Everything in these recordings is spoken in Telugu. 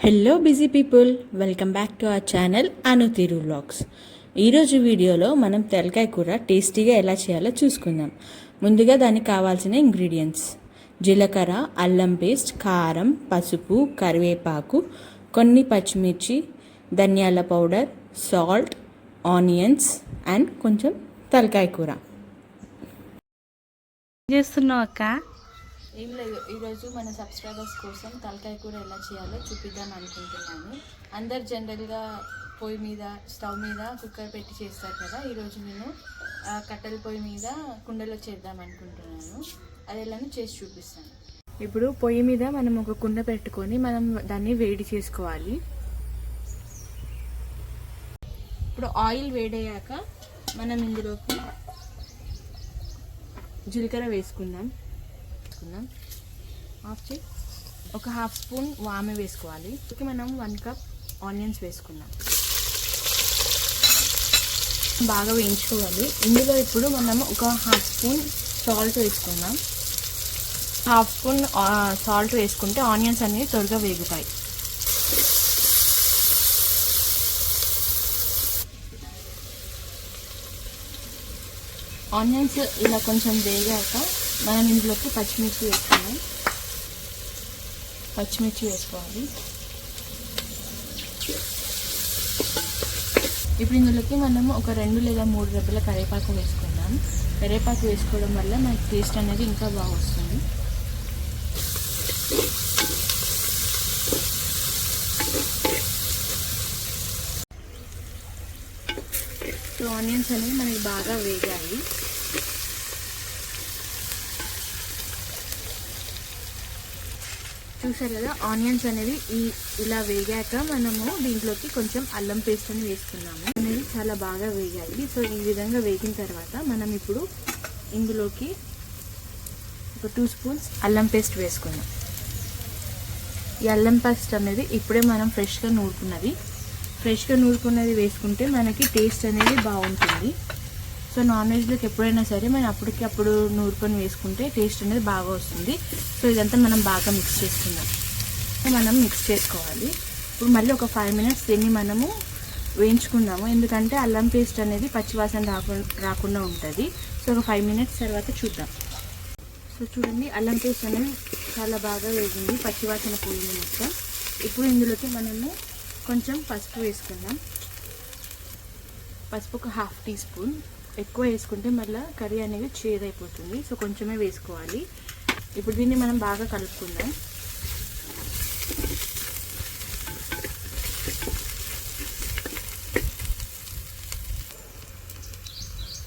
Hello busy people welcome back to our channel Anu Thiru vlogs ఈరోజు వీడియోలో మనం తెలకాయ కూర టేస్టీగా ఎలా చేయాలో చూసుకుందాం. ముందుగా దానికి కావాల్సిన ఇంగ్రీడియంట్స్ జీలకర్ర అల్లం పేస్ట్ కారం పసుపు కరివేపాకు కొన్ని పచ్చిమిర్చి ధనియాల పౌడర్ సాల్ట్ ఆనియన్స్ అండ్ కొంచెం తలకాయ కూర. చేస్తున్నావు అక్క? ఏం లేదు ఈరోజు మన సబ్స్క్రైబర్స్ కోసం తలకాయ కూర ఎలా చేయాలో చూపిద్దాం అనుకుంటున్నాను. అందరు జనరల్గా పొయ్యి మీద స్టవ్ మీద కుక్కర్ పెట్టి చేస్తారు కదా ఈరోజు నేను కట్టెల పొయ్యి మీద కుండలో చేద్దాం అనుకుంటున్నాను. అది ఎలానో చేసి చూపిస్తాను. ఇప్పుడు పొయ్యి మీద మనం ఒక కుండ పెట్టుకొని మనం దాన్ని వేడి చేసుకోవాలి. ఇప్పుడు ఆయిల్ వేడయ్యాక మనం ఇందులోకి జీలకర్ర వేసుకుందాం. వేసుకుందాం. హాఫ్ చేయి ఒక హాఫ్ స్పూన్ వామె వేసుకోవాలి. ఇక మనం వన్ కప్ ఆనియన్స్ వేసుకున్నాం. బాగా వేయించుకోవాలి. ఇందులో ఇప్పుడు మనం ఒక హాఫ్ స్పూన్ సాల్ట్ వేసుకుందాం. హాఫ్ స్పూన్ సాల్ట్ వేసుకుంటే ఆనియన్స్ అనేవి త్వరగా వేగుతాయి. ఆనియన్స్ ఇలా కొంచెం వేగాక మనం ఇందులోకి పచ్చిమిర్చి వేసుకున్నాం పచ్చిమిర్చి వేసుకోవాలి. ఇప్పుడు ఇందులోకి మనం ఒక రెండు లేదా మూడు రెబ్బల కరివేపాకు వేసుకుందాం. కరివేపాకు వేసుకోవడం వల్ల మనకి టేస్ట్ అనేది ఇంకా బాగా వస్తుంది. సో ఆనియన్స్ అనేవి మనకి బాగా వేగాయి. చూసారు కదా ఆనియన్స్ అనేవి ఈ ఇలా వేగాక మనము దీంట్లోకి కొంచెం అల్లం పేస్ట్ అని వేసుకున్నాము. అనేది చాలా బాగా వేగాయి. సో ఈ విధంగా వేగిన తర్వాత మనం ఇప్పుడు ఇందులోకి ఒక టూ స్పూన్స్ అల్లం పేస్ట్ వేసుకుందాం. ఈ అల్లం పేస్ట్ అనేది ఇప్పుడే మనం ఫ్రెష్గా నూరుకున్నది. ఫ్రెష్గా నూరుకున్నది వేసుకుంటే మనకి టేస్ట్ అనేది బాగుంటుంది. సో నాన్ వెజ్లోకి ఎప్పుడైనా సరే మనం అప్పటికి అప్పుడు నూరుకొని వేసుకుంటే టేస్ట్ అనేది బాగా వస్తుంది. సో ఇదంతా మనం బాగా మిక్స్ చేసుకుందాం. సో మనం మిక్స్ చేసుకోవాలి. ఇప్పుడు మళ్ళీ ఒక ఫైవ్ మినిట్స్ దీన్ని మనము వేయించుకుందాము. ఎందుకంటే అల్లం పేస్ట్ అనేది పచ్చివాసన రాకుండా రాకుండా ఉంటుంది. సో ఒక ఫైవ్ మినిట్స్ తర్వాత చూద్దాం. సో చూడండి అల్లం పేస్ట్ అనేది చాలా బాగా వేగింది. పచ్చివాసన పోయింది మొత్తం. ఇప్పుడు ఇందులోకి మనము కొంచెం పసుపు వేసుకుందాం. పసుపు ఒక హాఫ్ టీ స్పూన్ ఎక్కువ వేసుకుంటే మళ్ళీ కర్రీ అనేది చేదైపోతుంది. సో కొంచెమే వేసుకోవాలి. ఇప్పుడు దీన్ని మనం బాగా కలుపుకుందాం.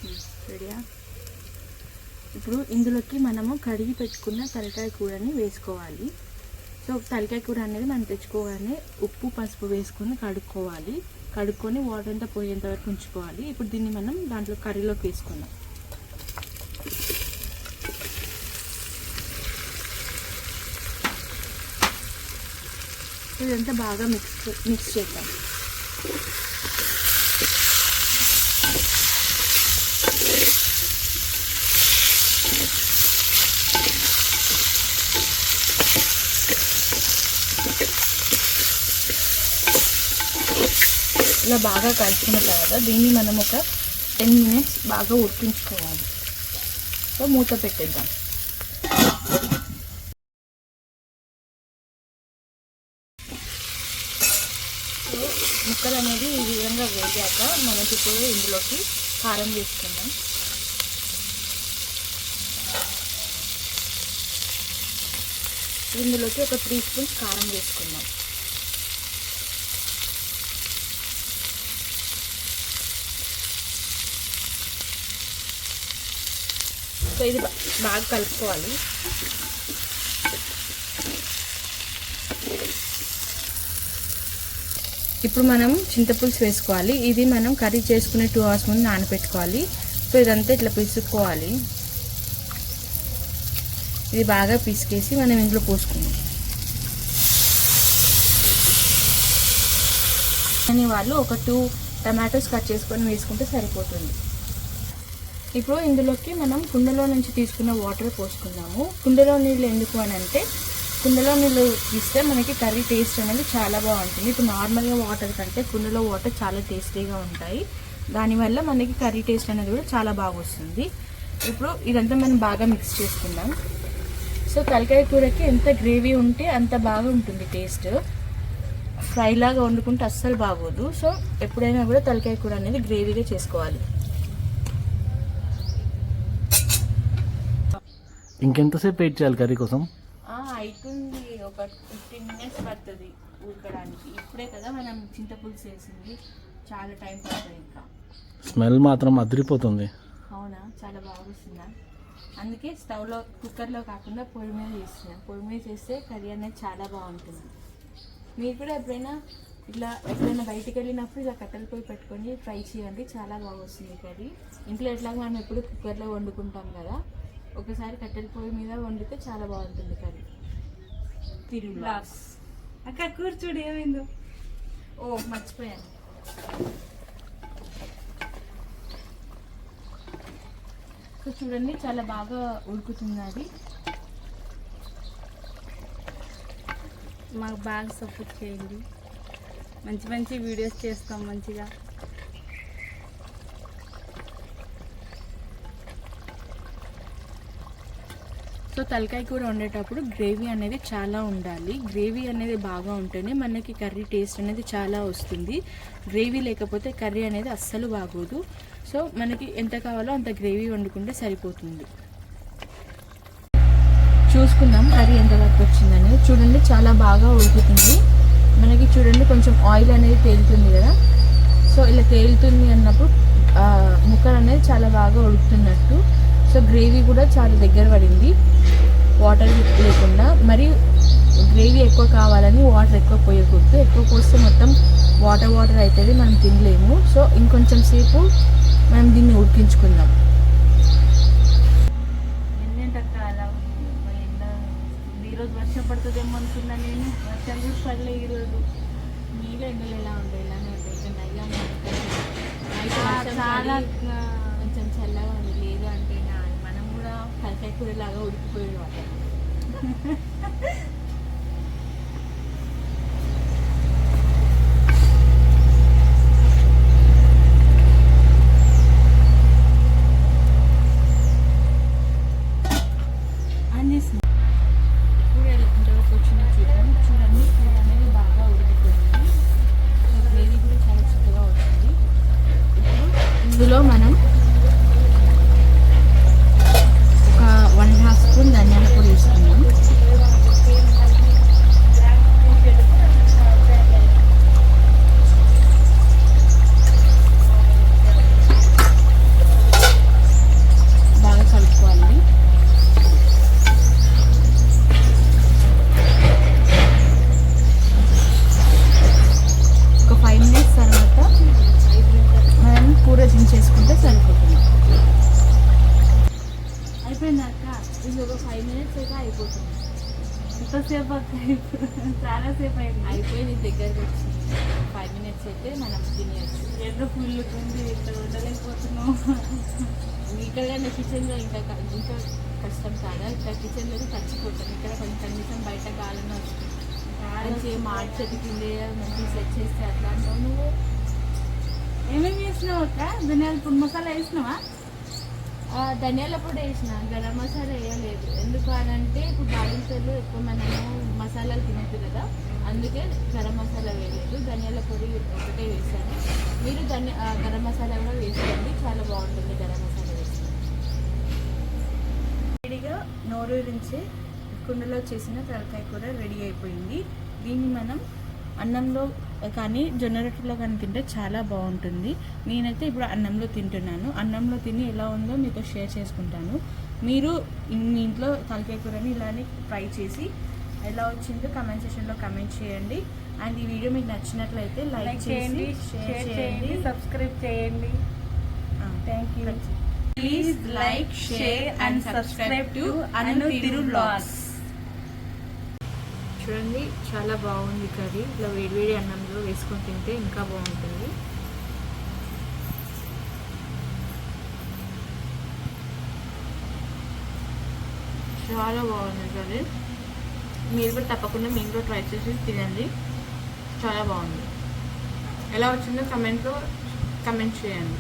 Hmm, రెడీయా? ఇప్పుడు ఇందులోకి మనము కడిగి పెట్టుకున్న తలకాయ కూరని వేసుకోవాలి. సో తలకాయ కూర అనేది మనం తెచ్చుకోగానే ఉప్పు పసుపు వేసుకొని కడుక్కోవాలి. కడుక్కొని వాటర్ అంతా పోయేంత వరకు ఉంచుకోవాలి. ఇప్పుడు దీన్ని మనం దాంట్లో కర్రీలోకి వేసుకుందాం. ఇదంతా బాగా మిక్స్ మిక్స్ చేద్దాం. ఇలా బాగా కలుపుకున్న తర్వాత దీన్ని మనం ఒక టెన్ మినిట్స్ బాగా ఉడికించుకోవాలి. సో మూత పెట్టేద్దాం. సో ముక్కలు అనేది ఈ విధంగా వేగాక మనం ఇప్పుడు ఇందులోకి కారం వేసుకుందాం. ఇందులోకి ఒక త్రీ స్పూన్స్ కారం వేసుకుందాం. సో ఇది బాగా కలుపుకోవాలి. ఇప్పుడు మనం చింతపులుసు వేసుకోవాలి. ఇది మనం కర్రీ చేసుకునే టూ అవర్స్ ముందు నానబెట్టుకోవాలి సో ఇదంతా ఇట్లా పిసుక్కోవాలి. ఇది బాగా పిసికేసి మనం ఇంట్లో పోసుకుందాం. అని వాళ్ళు ఒక టూ టమాటోస్ కట్ చేసుకొని వేసుకుంటే సరిపోతుంది. ఇప్పుడు ఇందులోకి మనం కుండలో నుంచి తీసుకున్న వాటర్ పోసుకున్నాము కుండలో నీళ్ళు ఎందుకు అని అంటే కుండలో నీళ్ళు ఇస్తే మనకి కర్రీ టేస్ట్ అనేది చాలా బాగుంటుంది. ఇప్పుడు నార్మల్గా వాటర్ కంటే కుండలో వాటర్ చాలా టేస్టీగా ఉంటాయి. దానివల్ల మనకి కర్రీ టేస్ట్ అనేది కూడా చాలా బాగా వస్తుంది. ఇప్పుడు ఇదంతా మనం బాగా మిక్స్ చేసుకుందాం. సో తలకాయ కూరకి ఎంత గ్రేవీ ఉంటే అంత బాగా ఉంటుంది టేస్ట్. ఫ్రైలాగా వండుకుంటే అస్సలు బాగోదు. సో ఎప్పుడైనా కూడా తలకాయ కూర అనేది గ్రేవీగా చేసుకోవాలి. ఇంకెంతసేపు వెయిట్ చేయాలి కర్రీ కోసం? అవుతుంది ఒక ఫిఫ్టీన్ మినిట్స్ పడుతుంది ఉడకడానికి. ఇప్పుడే కదా మనం చింతపులుసు వేసింది చాలా టైం పడుతుంది ఇంకా. స్మెల్ మాత్రం అదిరిపోతుంది. అవునా? చాలా బాగా వస్తుందా అందుకే స్టవ్లో కుక్కర్లో కాకుండా పొయ్యి మీద చేస్తున్నాం. పొయ్యి మీద చేస్తే కర్రీ అనేది చాలా బాగుంటుంది. మీరు కూడా ఎప్పుడైనా ఇట్లా ఎప్పుడైనా బయటికి వెళ్ళినప్పుడు ఇలా కట్టెల పొయ్యి పెట్టుకొని ఫ్రై చేయండి. చాలా బాగా వస్తుంది కర్రీ. ఇంట్లో ఎట్లాగో మనం ఎప్పుడు కుక్కర్లో వండుకుంటాం కదా ఒకసారి కట్టెల పొయ్యి మీద వండితే చాలా బాగుంటుంది కర్రీ. తిరుగు అక్క కూర్చోడు ఏమైందో? ఓ మర్చిపోయాను. సో చూడండి చాలా బాగా ఉడుకుతుంది అది. మాకు బాగా సపోర్ట్ చేయండి. మంచి మంచి వీడియోస్ చేస్తాం మంచిగా. సో తలకాయ కూర వండేటప్పుడు గ్రేవీ అనేది చాలా ఉండాలి. గ్రేవీ అనేది బాగా ఉంటేనే మనకి కర్రీ టేస్ట్ అనేది చాలా వస్తుంది. గ్రేవీ లేకపోతే కర్రీ అనేది అస్సలు బాగోదు. సో మనకి ఎంత కావాలో అంత గ్రేవీ వండుకుంటే సరిపోతుంది. చూసుకుందాం కర్రీ ఎంతవరకు వచ్చిందని చూడండి చాలా బాగా ఉడుకుతుంది. మనకి చూడండి కొంచెం ఆయిల్ అనేది తేలుతుంది కదా. సో ఇలా తేలుతుంది అన్నప్పుడు ముక్కలు అనేది చాలా బాగా ఉడుకుతున్నట్టు. సో గ్రేవీ కూడా చాలా దగ్గర పడింది. వాటర్ లేకుండా మరి గ్రేవీ ఎక్కువ కావాలని వాటర్ ఎక్కువ పోయకూడదు. ఎక్కువ పోస్తే మొత్తం వాటర్ వాటర్ అవుతుంది మనం తినలేము. సో ఇంకొంచెం సేపు మనం దీన్ని ఉడికించుకుందాం. ఈరోజు వర్షం పడుతుందేమో అనుకున్నా నేను. వర్షం కూడా పడలే ఈరోజు. నీళ్ళు ఎండలు ఎలా ఉంటాయి? ఇలానే ఉంటాయి. నైట్ చాలా పడి కొంచెం చల్లగా ఉంది లేదు అంటే నా మనం కూడా తలకాయ కూరలాగా ఉడికిపోయేది ఎంతసేపు చాలా సేపు అయింది. అయిపోయింది దగ్గరకు వచ్చింది. ఫైవ్ మినిట్స్ అయితే మనం తినేయచ్చు. ఎండ ఫుల్ ఉంది ఇక్కడ ఉండలేకపోతున్నాం ఇక్కడ కిచెన్లో ఇంకా ఇంకా కష్టం కాదా? ఇక్కడ కిచెన్లో చచ్చిపోతాం. ఇక్కడ కొంచెం కనీసం బయట గాలిలో వస్తుంది. మంచిగా మార్చి చెట్టు కింద మంచిగా సెట్ చేస్తే అట్లా నువ్వు ఏమేమి వేసినావు అక్క? ధనియాల పొడి మసాలా వేసినావా? ధనియాల పొడి వేసిన గరం మసాలా వేయలేదు. ఎందుకు అనంటే ఇప్పుడు బాలింతలు ఎక్కువ మనము మసాలాలు తినద్దు కదా. అందుకే గరం మసాలా వేయలేదు. ధనియాల పొడి ఒకటే వేసాను. మీరు ధని గరం మసాలా కూడా వేసుకోండి. చాలా బాగుంటుంది గరం మసాలా వేసి వేడిగా నోరూరించి కుండలో చేసిన తలకాయ కూర రెడీ అయిపోయింది. దీన్ని మనం అన్నంలో కానీ జొన్న రొట్టెలో కానీ తింటే చాలా బాగుంటుంది. నేనైతే ఇప్పుడు అన్నంలో తింటున్నాను. అన్నంలో తిని ఎలా ఉందో మీతో షేర్ చేసుకుంటాను. మీరు మీ ఇంట్లో తలకాయ కూరని ఇలానే ట్రై చేసి ఎలా వచ్చిందో కమెంట్ సెక్షన్లో కమెంట్ చేయండి. అండ్ ఈ వీడియో మీకు నచ్చినట్లయితే లైక్ చేయండి షేర్ చేయండి సబ్స్క్రైబ్ చేయండి. Thank you please like share and subscribe to Anu Thiru blogs చూడండి చాలా బాగుంది కర్రీ. ఇట్లా వేడివేడి అన్నంలో వేసుకొని తింటే ఇంకా బాగుంటుంది. చాలా బాగుంది కర్రీ. మీరు కూడా తప్పకుండా మీరు కూడా ట్రై చేసి తినండి. చాలా బాగుంది. ఎలా వచ్చిందో కమెంట్లో కమెంట్ చేయండి.